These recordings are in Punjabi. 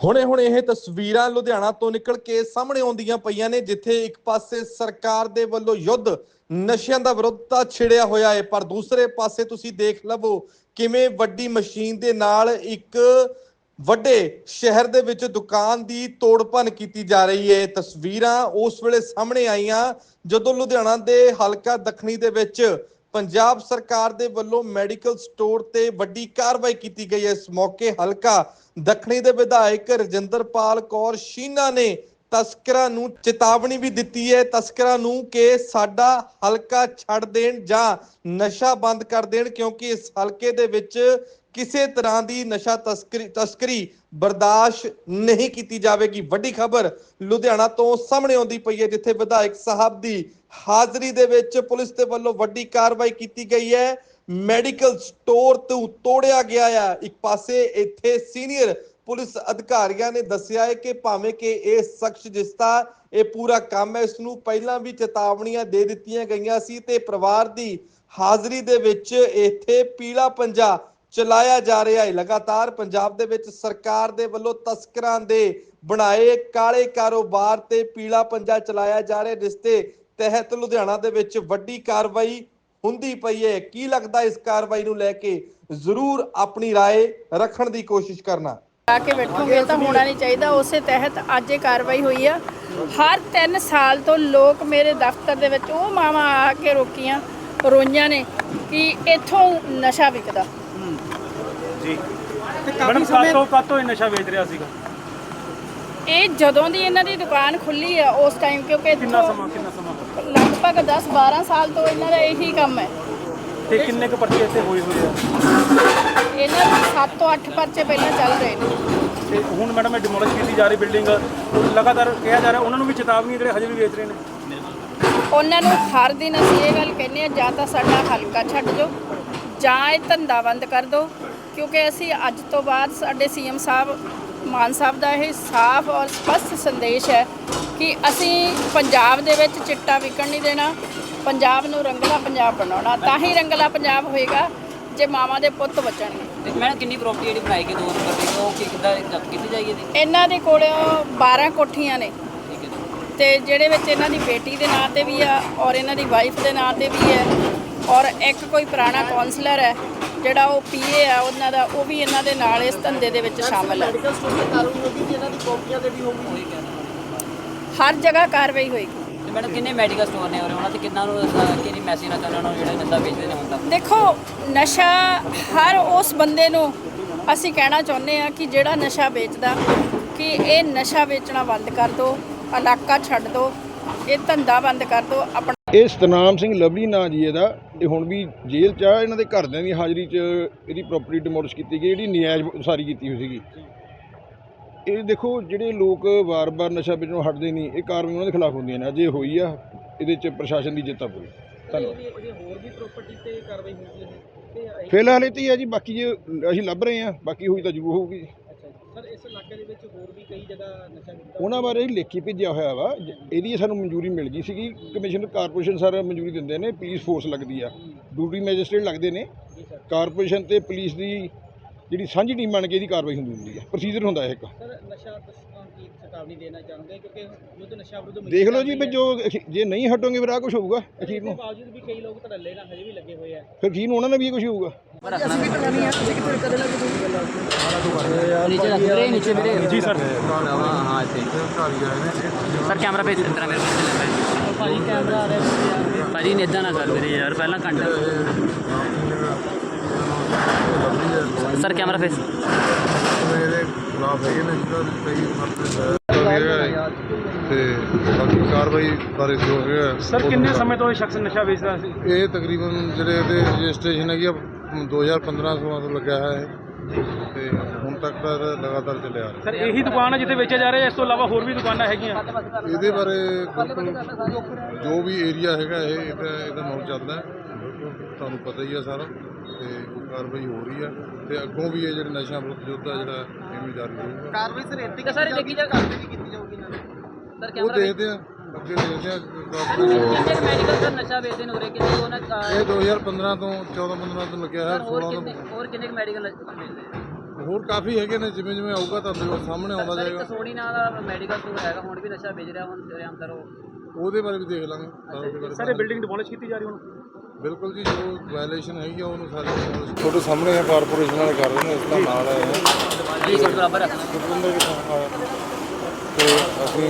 ਹੁਣੇ ਹੁਣੇ ਇਹ ਤਸਵੀਰਾਂ ਲੁਧਿਆਣਾ ਤੋਂ ਨਿਕਲ ਕੇ ਸਾਹਮਣੇ ਆਉਂਦੀਆਂ ਪਈਆਂ ਨੇ, ਜਿੱਥੇ ਇੱਕ ਪਾਸੇ ਸਰਕਾਰ ਦੇ ਵੱਲੋਂ ਯੁੱਧ ਨਸ਼ਿਆਂ ਦਾ ਵਿਰੋਧ ਤਾਂ ਛਿੜਿਆ ਹੋਇਆ ਹੈ, ਪਰ ਦੂਸਰੇ ਪਾਸੇ ਤੁਸੀਂ ਦੇਖ ਲਵੋ ਕਿਵੇਂ ਵੱਡੀ ਮਸ਼ੀਨ ਦੇ ਨਾਲ ਇੱਕ ਵੱਡੇ ਸ਼ਹਿਰ ਦੇ ਵਿੱਚ ਦੁਕਾਨ ਦੀ ਤੋੜਪਨ ਕੀਤੀ ਜਾ ਰਹੀ ਹੈ। ਤਸਵੀਰਾਂ ਉਸ ਵੇਲੇ ਸਾਹਮਣੇ ਆਈਆਂ ਜਦੋਂ ਲੁਧਿਆਣਾ ਦੇ ਹਲਕਾ ਦੱਖਣੀ ਦੇ ਵਿੱਚ ਪੰਜਾਬ ਸਰਕਾਰ ਦੇ ਵੱਲੋਂ ਮੈਡੀਕਲ ਸਟੋਰ ਤੇ ਵੱਡੀ ਕਾਰਵਾਈ ਕੀਤੀ ਗਈ ਹੈ। ਇਸ ਮੌਕੇ ਹਲਕਾ ਦੱਖਣੀ ਦੇ ਵਿਧਾਇਕ ਰਜਿੰਦਰਪਾਲ ਕੌਰ ਸ਼ੀਨਾ ਨੇ ਤਸਕਰਾਂ ਨੂੰ ਚੇਤਾਵਨੀ ਵੀ ਦਿੱਤੀ ਹੈ, ਤਸਕਰਾਂ ਨੂੰ ਕਿ ਸਾਡਾ ਹਲਕਾ ਛੱਡ ਦੇਣ ਜਾਂ ਨਸ਼ਾ ਬੰਦ ਕਰ ਦੇਣ, ਕਿਉਂਕਿ ਇਸ ਹਲਕੇ ਦੇ ਵਿੱਚ ਕਿਸੇ ਤਰ੍ਹਾਂ ਦੀ ਨਸ਼ਾ ਤਸਕਰੀ ਤਸਕਰੀ ਬਰਦਾਸ਼ਤ ਨਹੀਂ ਕੀਤੀ ਜਾਵੇਗੀ। ਵੱਡੀ ਖਬਰ ਲੁਧਿਆਣਾ ਤੋਂ ਸਾਹਮਣੇ ਆਉਂਦੀ ਪਈ ਹੈ, ਜਿੱਥੇ ਵਿਧਾਇਕ ਸਾਹਿਬ ਦੀ ਹਾਜ਼ਰੀ ਦੇ ਵਿੱਚ ਪੁਲਿਸ ਦੇ ਵੱਲੋਂ ਵੱਡੀ ਕਾਰਵਾਈ ਕੀਤੀ ਗਈ ਹੈ। ਮੈਡੀਕਲ ਸਟੋਰ ਤੋਂ ਤੋੜਿਆ ਗਿਆ ਆ। ਇੱਕ ਪਾਸੇ ਇੱਥੇ ਸੀਨੀਅਰ ਪੁਲਿਸ ਅਧਿਕਾਰੀਆਂ ਨੇ ਦੱਸਿਆ ਹੈ ਕਿ ਭਾਵੇਂ ਕਿ ਇਹ ਸ਼ਖਸ ਜਿਸ ਦਾ ਇਹ ਪੂਰਾ ਕੰਮ ਹੈ ਇਸ ਨੂੰ ਪਹਿਲਾਂ ਵੀ ਚੇਤਾਵਨੀਆਂ ਦੇ ਦਿੱਤੀਆਂ ਗਈਆਂ ਸੀ ਤੇ ਪਰਿਵਾਰ ਦੀ ਹਾਜ਼ਰੀ ਦੇ ਵਿੱਚ ਇੱਥੇ ਪੀਲਾ ਪੰਜਾ ਚਲਾਇਆ ਜਾ ਰਿਹਾ ਹੈ ਲਗਾਤਾਰ ਪੰਜਾਬ ਦੇ ਵਿੱਚ ਸਰਕਾਰ ਦੇ ਵੱਲੋਂ ਤਸਕਰਾਂ ਦੇ ਬਣਾਏ ਕਾਲੇ ਕਾਰੋਬਾਰ ਤੇ ਪੀਲਾ ਪੰਜਾ ਚਲਾਇਆ ਜਾ ਰਿਹਾ ਜਿਸ ਦੇ ਤਹਿਤ ਲੁਧਿਆਣਾ ਦੇ ਵਿੱਚ ਵੱਡੀ ਕਾਰਵਾਈ ਹੁੰਦੀ ਪਈ ਹੈ ਕੀ ਲੱਗਦਾ ਇਸ ਕਾਰਵਾਈ ਨੂੰ ਲੈ ਕੇ ਜ਼ਰੂਰ ਆਪਣੀ رائے ਰੱਖਣ ਦੀ ਕੋਸ਼ਿਸ਼ ਕਰਨਾ ਆ ਕੇ ਬੈਠੋਗੇ ਤਾਂ ਹੋਣਾ ਨਹੀਂ ਚਾਹੀਦਾ। ਉਸੇ ਤਹਿਤ ਅੱਜ ਇਹ ਕਾਰਵਾਈ ਹੋਈ ਆ। ਹਰ 3 ਸਾਲ ਤੋਂ ਲੋਕ ਮੇਰੇ ਦਫ਼ਤਰ ਦੇ ਵਿੱਚ ਉਹ ਮਾਵਾਂ ਆ ਕੇ ਰੋਕੀਆਂ ਰੋਈਆਂ ਨੇ ਕਿ ਇੱਥੋਂ ਨਸ਼ਾ ਵਿਕਦਾ। ਜੀ। ਮੈਡਮ ਕਾਤੋਂ ਕਾਤੋਂ ਇਹ ਨਸ਼ਾ ਵੇਚ ਰਿਹਾ ਸੀਗਾ? ਇਹ ਜਦੋਂ ਦੀ ਇਹਨਾਂ ਦੀ ਦੁਕਾਨ ਖੁੱਲੀ ਆ ਉਸ ਟਾਈਮ ਕਿਉਂਕਿ ਕਿੰਨਾ ਇੱਥੋਂ ਸਮਾਂ ਕਿੰਨਾ ਸਮਾਂ ਹੋ ਗਿਆ? ਲਗਭਗ 10 12 ਸਾਲ ਤੋਂ ਇਹਨਾਂ ਦਾ ਇਹੀ ਕੰਮ ਹੈ। ਤੇ ਕਿੰਨੇ ਕੁ ਪਰਚੇ ਇੱਥੇ ਹੋਏ ਹੋਏ ਆ? ਇਹਨਾਂ ਦੇ 7 ਤੋਂ 8 ਪਰਚੇ ਪਹਿਲਾਂ ਚੱਲ ਰਹੇ ਨੇ। ਤੇ ਹੁਣ ਮੈਡਮ ਇਹ ਡਿਮੋਲਿਸ਼ ਕੀਤੀ ਜਾ ਰਹੀ ਬਿਲਡਿੰਗ ਲਗਾਤਾਰ ਕਿਹਾ ਜਾ ਰਿਹਾ ਉਹਨਾਂ ਨੂੰ ਵੀ ਚੇਤਾਵਨੀ ਜਿਹੜੇ ਹਜੇ ਵੀ ਵੇਚ ਰਹੇ ਨੇ? ਉਹਨਾਂ ਨੂੰ ਹਰ ਦਿਨ ਅਸੀਂ ਇਹ ਗੱਲ ਕਹਿੰਦੇ ਆ ਜਾਂ ਤਾਂ ਸਾਡਾ ਹਲਕਾ ਛੱਡ ਦਿਓ ਜਾਂ ਇਹ ਧੰਦਾ ਬੰਦ ਕਰ ਦਿਓ। ਕਿਉਂਕਿ ਅਸੀਂ ਅੱਜ ਤੋਂ ਬਾਅਦ ਸਾਡੇ ਸੀਐਮ ਸਾਹਿਬ ਮਾਨ ਸਾਹਿਬ ਦਾ ਇਹ ਸਾਫ਼ ਔਰ ਸਪਸ਼ਟ ਸੰਦੇਸ਼ ਹੈ ਕਿ ਅਸੀਂ ਪੰਜਾਬ ਦੇ ਵਿੱਚ ਚਿੱਟਾ ਵਿਕਣ ਨਹੀਂ ਦੇਣਾ ਪੰਜਾਬ ਨੂੰ ਰੰਗਲਾ ਪੰਜਾਬ ਬਣਾਉਣਾ ਤਾਂ ਹੀ ਰੰਗਲਾ ਪੰਜਾਬ ਹੋਏਗਾ ਜੇ ਮਾਵਾਂ ਦੇ ਪੁੱਤ ਬਚਣਗੇ। ਤੇ ਮੈਂ ਕਿੰਨੀ ਪ੍ਰਾਪਰਟੀ ਜਿਹੜੀ ਬਣਾਈ ਗਈ ਦੋ ਨੰਬਰ ਦੀ ਉਹ ਕੀ ਕਿੱਦਾਂ ਜ਼ਬਤ ਕੀਤੀ ਜਾਏਗੀ ਇਹਦੀ? ਇਹਨਾਂ ਦੇ ਕੋਲ 12 ਕੋਠੀਆਂ ਨੇ। ਠੀਕ ਹੈ ਜੀ। ਤੇ ਜਿਹੜੇ ਵਿੱਚ ਇਹਨਾਂ ਦੀ ਬੇਟੀ ਦੇ ਨਾਂ ਤੇ ਵੀ ਆ ਔਰ ਇਹਨਾਂ ਦੀ ਵਾਈਫ ਦੇ ਨਾਂ ਤੇ ਵੀ ਹੈ ਔਰ ਇੱਕ ਕੋਈ ਪੁਰਾਣਾ ਕਾਉਂਸਲਰ ਹੈ ਜਿਹੜਾ ਉਹ ਪੀਏ ਆ ਉਹਨਾਂ ਦਾ ਉਹ ਵੀ ਇਹਨਾਂ ਦੇ ਨਾਲ ਇਸ ਧੰਦੇ ਦੇ ਵਿੱਚ ਸ਼ਾਮਲ ਹੈ। ਹਰ ਜਗ੍ਹਾ ਕਾਰਵਾਈ ਹੋਏਗੀ। ਤੇ ਮੈਡਮ ਕਿੰਨੇ ਮੈਡੀਕਲ ਸਟੋਰ ਨੇ ਔਰ ਉਹਨਾਂ ਤੇ ਕਿੰਨਾ ਨੂੰ ਅਹ, ਕਿਹੜੀ ਮੈਸੇਜ ਨਾ ਚਾਹੁੰਦੇ ਉਹਨਾਂ ਨੂੰ ਜਿਹੜੇ ਨਸ਼ਾ ਵੇਚਦੇ ਨੇ ਹੁਣ ਤੱਕ? ਦੇਖੋ ਨਸ਼ਾ ਹਰ ਉਸ ਬੰਦੇ ਨੂੰ ਅਸੀਂ ਕਹਿਣਾ ਚਾਹੁੰਦੇ ਆ ਕਿ ਜਿਹੜਾ ਨਸ਼ਾ ਵੇਚਦਾ ਕਿ ਇਹ ਨਸ਼ਾ ਵੇਚਣਾ ਬੰਦ ਕਰ ਦਿਓ ਇਲਾਕਾ ਛੱਡ ਦਿਓ ਇਹ ਧੰਦਾ ਬੰਦ ਕਰ ਦਿਓ ਆਪਣਾ ਇਹ ਸਤਨਾਮ ਸਿੰਘ ਲਵਲੀ ਨਾਂ ਜੀ ਇਹਦਾ। ਇਹ ਹੁਣ ਵੀ ਜੇਲ੍ਹ 'ਚ ਆ ਇਹਨਾਂ ਦੇ ਘਰਦਿਆਂ ਦੀ ਹਾਜ਼ਰੀ 'ਚ ਇਹਦੀ ਪ੍ਰਾਪਰਟੀ ਡਿਮੋਲਿਸ਼ ਕੀਤੀ ਗਈ ਜਿਹੜੀ ਨਿਆਜ਼ ਉਸਾਰੀ ਕੀਤੀ ਹੋਈ ਸੀਗੀ। ਇਹ ਦੇਖੋ ਜਿਹੜੇ ਲੋਕ ਵਾਰ-ਵਾਰ ਨਸ਼ਾ ਵੇਚਣੋਂ ਹਟਦੇ ਨਹੀਂ ਇਹ ਕਾਰਵਾਈ ਉਹਨਾਂ ਦੇ ਖਿਲਾਫ ਹੁੰਦੀਆਂ ਨੇ। ਅਜੇ ਹੋਈ ਆ ਇਹਦੇ 'ਚ ਪ੍ਰਸ਼ਾਸਨ ਦੀ ਜਿੱਤਾ ਪੂਰੀ। ਧੰਨਵਾਦ। ਹੋਰ ਵੀ ਪ੍ਰਾਪਰਟੀ ਤੇ ਕਾਰਵਾਈ ਹੁੰਦੀ ਹੈ ਫਿਲਹਾਲ ਇਹ ਤੇ ਹੀ ਆ ਜੀ ਬਾਕੀ ਜੇ ਅਸੀਂ ਲੱਭ ਰਹੇ ਆ ਬਾਕੀ ਹੋਈ ਤਾਂ ਜ਼ਰੂਰ ਹੋਊਗੀ। ਸਰ ਇਸ ਇਲਾਕੇ ਦੇ ਵਿੱਚ ਹੋਰ ਵੀ ਕਈ ਜਗ੍ਹਾ ਨਸ਼ਾ ਵਿਕਦਾ ਉਹਨਾਂ ਬਾਰੇ ਹੀ ਲੇਖੀ ਭੇਜਿਆ ਹੋਇਆ ਵਾ ਇਹਦੀ ਸਾਨੂੰ ਮਨਜ਼ੂਰੀ ਮਿਲ ਗਈ ਸੀਗੀ। ਕਮਿਸ਼ਨਰ ਕਾਰਪੋਰੇਸ਼ਨ ਸਰ ਮਨਜ਼ੂਰੀ ਦਿੰਦੇ ਨੇ ਪੁਲਿਸ ਫੋਰਸ ਲੱਗਦੀ ਆ। ਡਿਊਟੀ ਮੈਜਿਸਟ੍ਰੇਟ ਲੱਗਦੇ ਨੇ। ਕਾਰਪੋਰੇਸ਼ਨ ਤੇ ਪੁਲਿਸ ਦੀ ਜਿਹੜੀ ਸਾਂਝੀ ਟੀਮ ਬਣ ਕੇ ਇਹਦੀ ਕਾਰਵਾਈ ਹੁੰਦੀ ਹੁੰਦੀ ਹੈ ਪ੍ਰੋਸੀਜਰ ਹੁੰਦਾ ਹੈ ਇੱਕ। ਸਰ ਨਸ਼ਾ ਤਸਕਰੀ ਚੇਤਾਵਨੀ ਦੇਣਾ ਚਾਹੁੰਦੇ ਕਿਉਂਕਿ ਯੁੱਧ ਨਸ਼ਾ ਵਿਰੁੱਧ ਦੇਖ ਲਓ ਜੀ ਵੀ ਜੋ ਜੇ ਨਹੀਂ ਹਟੋਗੇ ਫਿਰ ਆ ਕੁਝ ਹੋਊਗਾ ਅਖੀਰ ਨੂੰ। ਬਾਵਜੂਦ ਵੀ ਕਈ ਲੋਕ ਧੜੱਲੇ ਨਾਲ ਹਜੇ ਵੀ ਲੱਗੇ ਹੋਏ ਆ। ਫਿਰ ਅਖੀਰ ਨੂੰ ਉਹਨਾਂ ਨਾਲ ਵੀ ਕੁਝ ਹੋਊਗਾ। ਅਸੀਂ ਵੀ ਟਲਾਣੀ ਆ ਅਸੀਂ ਕਿਤੇ ਕਦੇ ਲੱਗੇ ਨੀਚੇ ਰੱਖ ਰਹੇ ਨੀਚੇ ਮੇਰੇ ਜੀ ਸਰ। ਹਾਂ ਹਾਂ ਇੱਥੇ। ਸਰ ਕੈਮਰਾ ਭੇਜ ਦਿੰਦਾ ਮੇਰੇ ਕੋਲ ਭਾਜੀ ਕੈਮਰਾ ਆ ਰਿਹਾ ਭਾਜੀ ਨੇ ਇਦਾਂ ਨਾ ਕਰ ਵੀਰੇ ਯਾਰ ਪਹਿਲਾਂ ਕੰਟਾ ਸਰ ਕੈਮਰਾ ਫੇਸ ਮੇਰੇ ਖਿਲਾਫ ਹੈਗੇ ਨੇ ਜਿਹਦਾ ਕਈ ਤੇ ਬਾਕੀ ਕਾਰਵਾਈ ਬਾਰੇ ਜੋ ਹੈਗਾ ਸਰ ਕਿੰਨੇ ਸਮੇਂ ਤੋਂ ਇਹ ਸ਼ਖਸ ਨਸ਼ਾ ਵੇਚਦਾ ਸੀ? ਇਹ ਤਕਰੀਬਨ ਜਿਹੜੇ ਇਹਦੇ ਰਜਿਸਟ੍ਰੇਸ਼ਨ ਹੈਗੀ 2015-16 ਤੋਂ ਲੱਗਿਆ ਹੋਇਆ ਹੈ ਤੇ ਹੁਣ ਤੱਕ ਤਾਂ ਲਗਾਤਾਰ ਚੱਲਿਆ ਆ ਰਿਹਾ। ਸਰ ਇਹੀ ਦੁਕਾਨ ਹੈ ਜਿੱਥੇ ਵੇਚਿਆ ਜਾ ਰਿਹਾ ਇਸ ਤੋਂ ਇਲਾਵਾ ਹੋਰ ਵੀ ਦੁਕਾਨਾਂ ਹੈਗੀਆਂ? ਇਹਦੇ ਬਾਰੇ ਬਿਲਕੁਲ ਜੋ ਵੀ ਏਰੀਆ ਹੈਗਾ ਇਹ ਇਹਦਾ ਇਹਦਾ ਨੌਲੇਜ ਚੱਲਦਾ ਤੁਹਾਨੂੰ ਪਤਾ ਹੀ ਹੈ ਸਰ ਤੇ ਕਾਰਵਾਈ ਹੋ ਰਹੀ ਹੈ ਤੇ ਅੱਗੋਂ ਵੀ ਇਹ ਜਿਹੜਾ ਨਸ਼ਾ ਵਿਰੁੱਧ ਯੁੱਧ ਆ ਜਿਹੜਾ ਇਵੇਂ ਜਾਰੀ ਰਹੇਗਾ। ਕਾਰਵਾਈ ਸਰ ਇੰਤੀ ਕਿ ਸਾਰੇ ਦੇਖੀ ਜਾ ਕਰਦੇ ਵੀ ਕੀਤੀ ਜਾਊਗੀ ਨਾਲ ਸਰ ਉਹ ਕੈਮਰਾ ਦੇਖਦੇ ਆ ਅੱਗੇ ਦੇਖਦੇ ਆ ਕਿੰਨੇ ਮੈਡੀਕਲ ਸਰ ਨਸ਼ਾ ਵੇਚਦੇ ਨੇ ਉਰੇ ਕਿੰਨੇ ਉਹਨਾਂ ਇਹ 2015 ਤੋਂ 14 15 ਤੋਂ ਲੱਗਿਆ ਹੈ 16 ਤੋਂ ਹੋਰ ਕਿੰਨੇ ਮੈਡੀਕਲ ਵੇਚਦੇ ਹੋਰ ਕਾਫੀ ਹੈਗੇ ਨੇ ਜਿਵੇਂ ਜਿਵੇਂ ਆਊਗਾ ਤੁਹਾਨੂੰ ਸਾਹਮਣੇ ਆਉਂਦਾ ਜਾਏਗਾ। ਸੋਣੀ ਨਾਲ ਮੈਡੀਕਲ ਸਟੋਰ ਹੈਗਾ ਹੁਣ ਵੀ ਨਸ਼ਾ ਵੇਚ ਰਿਹਾ ਹੁਣ ਅੰਦਰ ਉਹ ਉਹਦੇ ਬਾਰੇ ਵੀ ਦੇਖ ਲਾਂਗੇ। ਸਰ ਬਿਲਡਿੰਗ ਡਿਮੋਲਿਸ਼ ਕੀਤੀ ਜਾ ਰਹੀ ਹੁਣ? ਬਿਲਕੁਲ ਜੀ ਜੋ ਵਾਇਲੇਸ਼ਨ ਹੈਗੀ ਆ ਉਹਨੂੰ ਸਾਰੇ ਤੁਹਾਡੇ ਸਾਹਮਣੇ ਆ ਕਾਰਪੋਰੇਸ਼ਨ ਵਾਲੇ ਕਰ ਰਹੇ ਨੇ ਇਸ ਦਾ ਨਾਲ ਆਏ ਆ। ਜੀ ਸਰ ਬਰਾਬਰ ਸੁਖਵਿੰਦਰ ਤੇ ਅਸੀਂ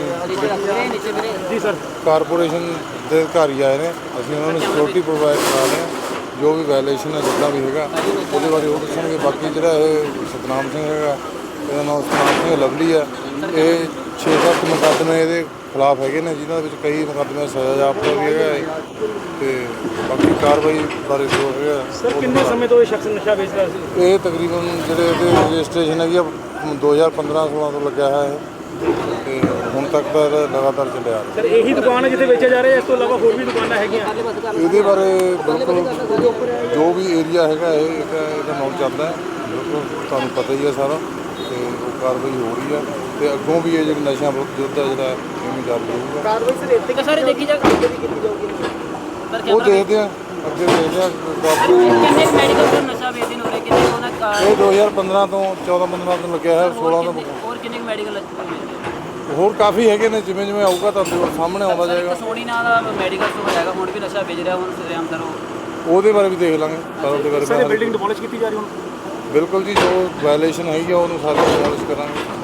ਜੀ ਕਾਰਪੋਰੇਸ਼ਨ ਦੇ ਅਧਿਕਾਰੀ ਆਏ ਨੇ ਅਸੀਂ ਉਹਨਾਂ ਨੂੰ ਸਿਕਿਉਰਿਟੀ ਪ੍ਰੋਵਾਈਡ ਕਰਾ ਰਹੇ ਹਾਂ। ਜੋ ਵੀ ਵਾਇਲੇਸ਼ਨ ਹੈ ਜਿੱਦਾਂ ਵੀ ਹੈਗਾ ਉਹਦੇ ਬਾਰੇ ਉਹ ਦੱਸਣਗੇ। ਬਾਕੀ ਜਿਹੜਾ ਇਹ ਸਤਨਾਮ ਸਿੰਘ ਹੈਗਾ ਇਹਦਾ ਨਾਮ ਸਤਨਾਮ ਸਿੰਘ ਲਵਲੀ ਆ। ਇਹ 6-7 ਮੁਕੱਦਮੇ ਇਹਦੇ ਖਿਲਾਫ ਹੈਗੇ ਨੇ ਜਿਨ੍ਹਾਂ ਦੇ ਵਿੱਚ ਕਈ ਮੁਕੱਦਮੇ ਸਜ਼ਾ ਜਾਪਦਾ ਵੀ ਹੈਗਾ ਹੈ। ਤੇ ਬਾਕੀ ਕਾਰਵਾਈ ਬਾਰੇ ਜੋ ਹੈਗਾ ਸਰ ਕਿੰਨੇ ਸਮੇਂ ਤੋਂ ਇਹ ਸ਼ਖਸ ਨਸ਼ਾ ਵੇਚ ਰਿਹਾ ਸੀ? ਇਹ ਤਕਰੀਬਨ ਜਿਹੜੇ ਇਹਦੇ ਰਜਿਸਟ੍ਰੇਸ਼ਨ ਹੈਗੀ ਆ 2015-16 ਤੋਂ ਲੱਗਿਆ ਹੈ ਇਹ। ਤੇ ਹੁਣ ਤੱਕ ਤਾਂ ਇਹਦਾ ਲਗਾਤਾਰ ਚੱਲਿਆ ਆ ਰਿਹਾ। ਸਰ ਇਹੀ ਦੁਕਾਨ ਹੈ ਜਿੱਥੇ ਵੇਚਿਆ ਜਾ ਰਿਹਾ ਇਸ ਤੋਂ ਇਲਾਵਾ ਹੋਰ ਵੀ ਦੁਕਾਨਾਂ ਹੈਗੀਆਂ? ਇਹਦੇ ਬਾਰੇ ਬਿਲਕੁਲ ਜੋ ਵੀ ਏਰੀਆ ਹੈਗਾ ਇਹ ਇਹਦਾ ਇਹਦਾ ਨੌਲ ਚੱਲਦਾ ਹੈ। ਬਿਲਕੁਲ ਤੁਹਾਨੂੰ ਪਤਾ ਹੀ ਹੈ ਸਾਰਾ ਤੇ ਉਹ ਕਾਰਵਾਈ ਹੋ ਰਹੀ ਹੈ। ਤੇ ਅੱਗੋਂ ਵੀ ਇਹ ਜਿਹੜੀ ਨਸ਼ਿਆਂ ਵਿਰੁੱਧ ਯੁੱਧ ਹੈ ਜਿਹੜਾ ਇਵੇਂ ਜਾਰੀ ਰਹੂਗਾ। ਕਾਰਵਾਈ ਸਰ ਇੱਥੇ ਸਾਰੇ ਦੇਖੀ ਜਾ ਕੀਤੀ ਜਾਊਗੀ। ਉਹ ਦੇਖਦੇ ਆ ਅੱਗੇ ਦੇਖਦੇ ਆ ਕਾਰਪੋਰੇਸ਼ਨ ਕਿੰਨੇ ਮੈਡੀਕਲ ਸਟੋਰ ਨਸ਼ਾ ਵੇਚਦੇ ਨੇ ਉਰੇ? ਕਿੰਨੇ ਉਹਨਾਂ ਦਾ ਇਹ 2015 ਤੋਂ 14 15 ਤੋਂ ਲੱਗਿਆ ਹੈ 16 ਤੋਂ ਹੋਰ ਕਿੰਨੇ ਮੈਡੀਕਲ ਵੇਚਦੇ ਹੋਰ ਕਾਫੀ ਹੈਗੇ ਨੇ ਜਿਵੇਂ ਜਿਵੇਂ ਆਊਗਾ ਤੁਹਾਨੂੰ ਸਾਹਮਣੇ ਆਉਂਦਾ ਜਾਏਗਾ। ਸੋਣੀ ਨਾਂ ਦਾ ਮੈਡੀਕਲ ਸਟੋਰ ਹੈਗਾ ਹੁਣ ਵੀ ਨਸ਼ਾ ਵੇਚ ਰਿਹਾ ਹੁਣ ਅੰਦਰ ਉਹ ਉਹਦੇ ਬਾਰੇ ਵੀ ਦੇਖ ਲਾਂਗੇ ਸਾਰਾ ਉਹਦੇ ਬਾਰੇ ਸਰ ਬਿਲਡਿੰਗ ਡਿਮੋਲਿਸ਼ ਕੀਤੀ ਜਾ ਰਹੀ ਹੁਣ? ਬਿਲਕੁਲ ਜੀ ਜੋ ਵਾਇਲੇਸ਼ਨ ਹੈਗੀ ਆ ਉਹਨੂੰ ਸਾਰੇ ਡਿਮੋਲਿਸ਼ ਕਰਾਂਗੇ।